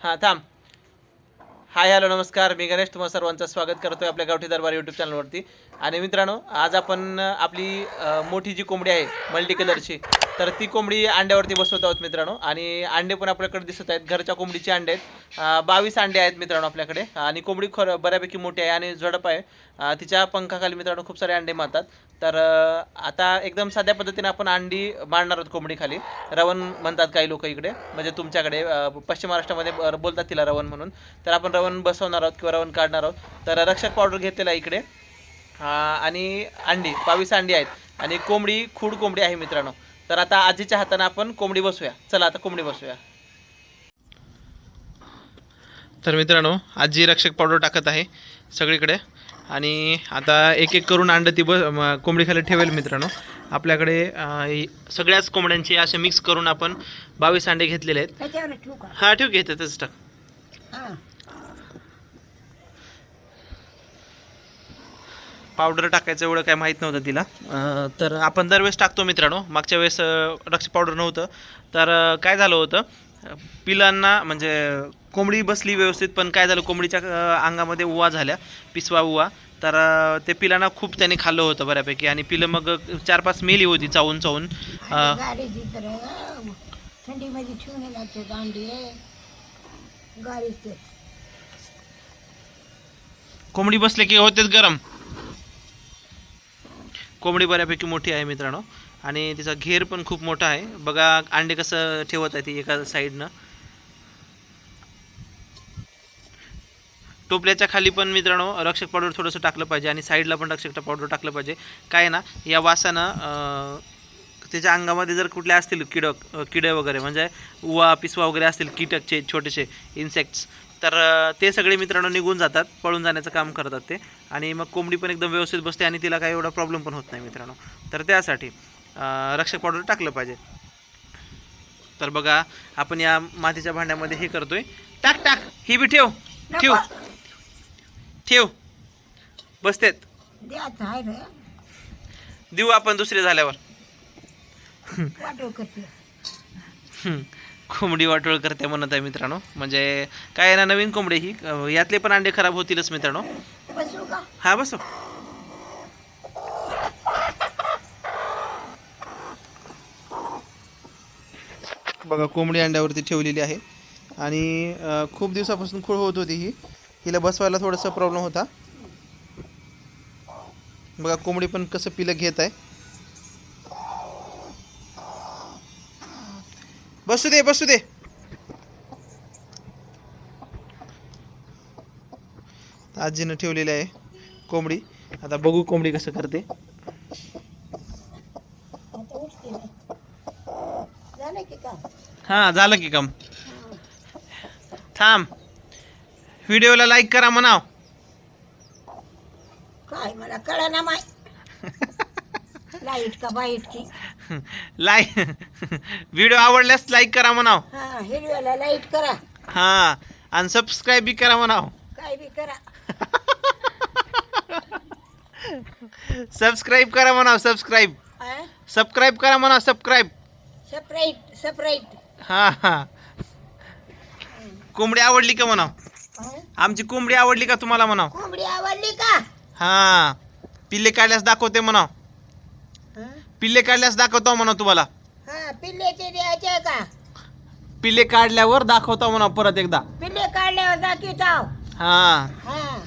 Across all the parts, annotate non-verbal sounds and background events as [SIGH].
हा थांब. Hi hello नमस्कार. मी गणेश तुम्हाला सर्वांचं स्वागत करतोय आपल्या गावठी दरबार युट्यूब चॅनलवरती आणि मित्रांनो आज आपण आपली मोठी जी कोंबडी आहे मल्टी कलरची तर ती कोंबडी अंड्यावरती बसवत आहोत मित्रांनो. आणि अंडे पण आपल्याकडे दिसत आहेत. घरच्या कोंबडीचे अंडे आहेत. बावीस अंडे आहेत मित्रांनो आपल्याकडे. आणि कोंबडी खरं बऱ्यापैकी मोठी आहे आणि झडप आहे. तिच्या पंखाखाली मित्रांनो खूप सारे अंडे मारतात. तर आता एकदम साध्या पद्धतीने आपण अंडी मारणार आहोत कोंबडीखाली. रवण म्हणतात काही लोक इकडे. म्हणजे तुमच्याकडे पश्चिम महाराष्ट्रामध्ये बोलतात तिला रवण म्हणून. तर आपण रवण बसवणार आहोत किंवा रवण काढणार आहोत. तर रक्षक पावडर घेतलेला आहे इकडे. आणि अंडी बावीस अंडी आहेत. आणि कोंबडी खूड कोंबडी आहे मित्रांनो. तर आता आजीच्या हाताने आपण कोंबडी बसूया. चला आता कोंबडी बसूया. तर मित्रांनो आजी रक्षक पावडर टाकत आहे सगळीकडे. आणि आता एक एक करून अंड ती ब कोंबडीखाली ठेवेल मित्रांनो. आपल्याकडे सगळ्याच कोंबड्यांचे असे मिक्स करून आपण बावीस अंडे घेतलेले आहेत. हा ठेव घेते तसं टाक हा पावडर टाकायचं एवढं काय माहीत नव्हतं तिला. तर आपण दरवेळेस टाकतो मित्रांनो. मागच्या वेळेस रक्ष पावडर नव्हतं. तर काय झालं होतं? पिलांना म्हणजे कोंबडी बसली व्यवस्थित पण काय झालं? कोंबडीच्या अंगामध्ये उवा झाल्या पिसवा उवा. तर ते पिलांना खूप त्याने खाल्लं होतं बऱ्यापैकी. आणि पिलं मग चार पाच मेली होती चावून चावून. कोंबडी बसले की होतेच गरम. कोंबडी बऱ्यापैकी मोठी आहे मित्रांनो. आणि तिचा घेर पण खूप मोठा आहे. बघा अंडे कसं ठेवत आहे ती एका साईडनं. टोपल्याच्या खाली पण मित्रांनो रक्षक पावडर थोडंसं टाकलं पाहिजे आणि साईडला पण रक्षक पावडर टाकलं पाहिजे. काय ना या वासानं त्याच्या अंगामध्ये जर कुठले असतील किडक किडे वगैरे म्हणजे उवा पिसवा वगैरे असतील कीटकचे छोटेसे इन्सेक्ट्स तर ते सगळे मित्रांनो निघून जातात पळून जाण्याचं काम करतात ते. आणि मग कोंबडी पण एकदम व्यवस्थित बसते आणि तिला काही एवढा प्रॉब्लेम पण होत नाही मित्रांनो. तर त्यासाठी रक्षक पावडर टाकलं पाहिजे. तर बघा आपण या मातीच्या भांड्यामध्ये हे करतोय. टाक टाक. ही बी ठेव. ठेव. ठेव. बसतेत. देऊ आपण दुसरे झाल्यावर. कोंबडी वाटोळ करते म्हणत आहे मित्रांनो. म्हणजे काय आहे ना नवीन कोंबडी ही. यातले पण अंडे खराब होतीलच मित्रांनो. हा बस बघा कोंबडी अंड्यावरती ठेवलेली आहे. आणि खूप दिवसापासून खूळ होत होती ही. हिला बसवायला थोडासा प्रॉब्लेम होता. बघा कोंबडी पण कसं पिलं घेत आहे. बसू दे बसू दे. आजीनं ठेवलेली आहे कोंबडी. आता बघू कोंबडी कसं करते. हां झालं की काम. थांब. व्हिडिओला लाईक करा म्हणाव. काय मला कळा ना माय. [LAUGHS] लाइट का बाईट की? लाईक व्हिडिओ आवडल्यास लाईक करा म्हणाव. हा हिरव्याला लाइट करा. हां आणि सबस्क्राईब बी करा म्हणाव. काय बी करा. सबस्क्राईब करा म्हणाव सबस्क्राईब. सबस्क्राईब करा म्हणाव सबस्क्राईब. सपराईट सपराईट. हां हां. कोंबडी आवडली का म्हणाव? आमची कोंबडी आवडली का तुम्हाला म्हणाव? कोंबडी आवडली का? हां. पिल्ले काढल्यास दाखवते म्हणाव? पिल्ले काढल्यास दाखवतो म्हणा तुम्हाला. हा पिल्ल्याचे द्यायचे का? पिल्ले काढल्यावर दाखवतो म्हणा परत एकदा. पिल्ले काढल्यावर दाखवताव हा. हा.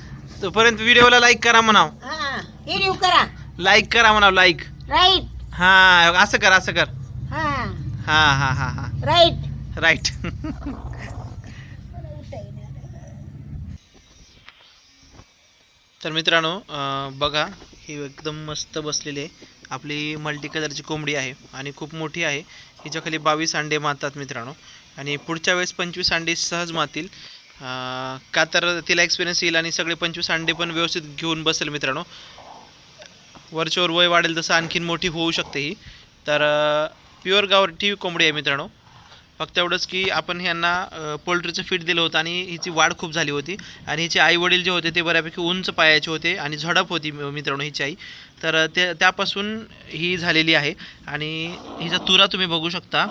तोपर्यंत व्हिडिओला लाईक करा म्हणाव. हा हिरव करा. लाईक करा म्हणाव लाईक राईट हा असं कर असं कर. हा. हा हा हा हा. राईट राईट [LAUGHS] तर मित्रांनो अं, बघा ही एकदम मस्त बसलेली आहे आपली मल्टी कलरची कोंबडी आहे आणि खूप मोठी आहे. हिच्या खाली बावीस अंडे मारतात मित्रांनो. आणि पुढच्या वेळेस पंचवीस अंडे सहज मातील का तर तिला एक्सपिरियन्स येईल आणि सगळे पंचवीस अंडे पण व्यवस्थित घेऊन बसेल मित्रांनो. वरच्यावर वय वाढेल तसं आणखीन मोठी होऊ शकते ही. तर प्युअर गावठी कोंबडी आहे मित्रांनो. फक्त एवढंच की आपण ह्यांना पोल्ट्रीचं फीड दिलं होतं आणि हिची वाढ खूप झाली होती. आणि हिचे आई वडील जे होते ते बऱ्यापैकी उंच पायाचे होते आणि झडप होती मित्रांनो हिची आई. तर ते त्यापासून ही झालेली आहे. आणि हिचा तुरा तुम्ही बघू शकता.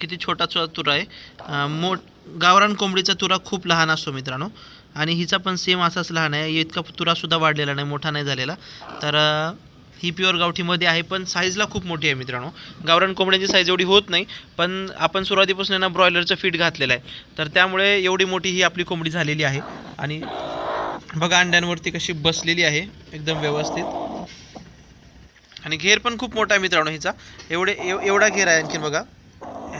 किती छोटा छोटा तुरा आहे. अं, मोठ गावरान कोंबडीचा तुरा खूप लहान असतो मित्रांनो. आणि हिचा पण सेम असाच लहान आहे. इतका तुरासुद्धा वाढलेला नाही मोठा नाही झालेला. तर ही प्युअर गावठीमध्ये आहे पण साईजला खूप मोठी आहे मित्रांनो. गावरान कोंबड्यांची साईज एवढी होत नाही पण आपण सुरुवातीपासून यांना ब्रॉयलरचं फीट घातलेलं आहे. तर त्यामुळे एवढी मोठी ही आपली कोंबडी झालेली आहे. आणि बघा अंड्यांवरती कशी बसलेली आहे एकदम व्यवस्थित. आणि घेर पण खूप मोठा आहे मित्रांनो हिचा. एवढे एव एवढा घेर आहे आणखीन बघा.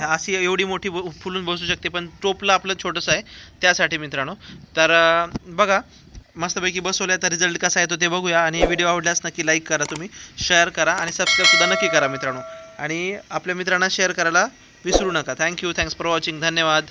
अशी एवढी मोठी ब- फुलून बसू शकते पण टोपलं आपलं छोटंसं आहे त्यासाठी मित्रांनो. तर बघा मस्तपैकी बसवल्या तर रिझल्ट कसा येतो ते बघूया. आणि व्हिडिओ आवडल्यास नक्की लाईक करा तुम्ही शेअर करा आणि सबस्क्राईबसुद्धा नक्की करा मित्रांनो. आणि आपल्या मित्रांना शेअर करायला विसरू नका. थँक्यू थँक्स फॉर वॉचिंग धन्यवाद.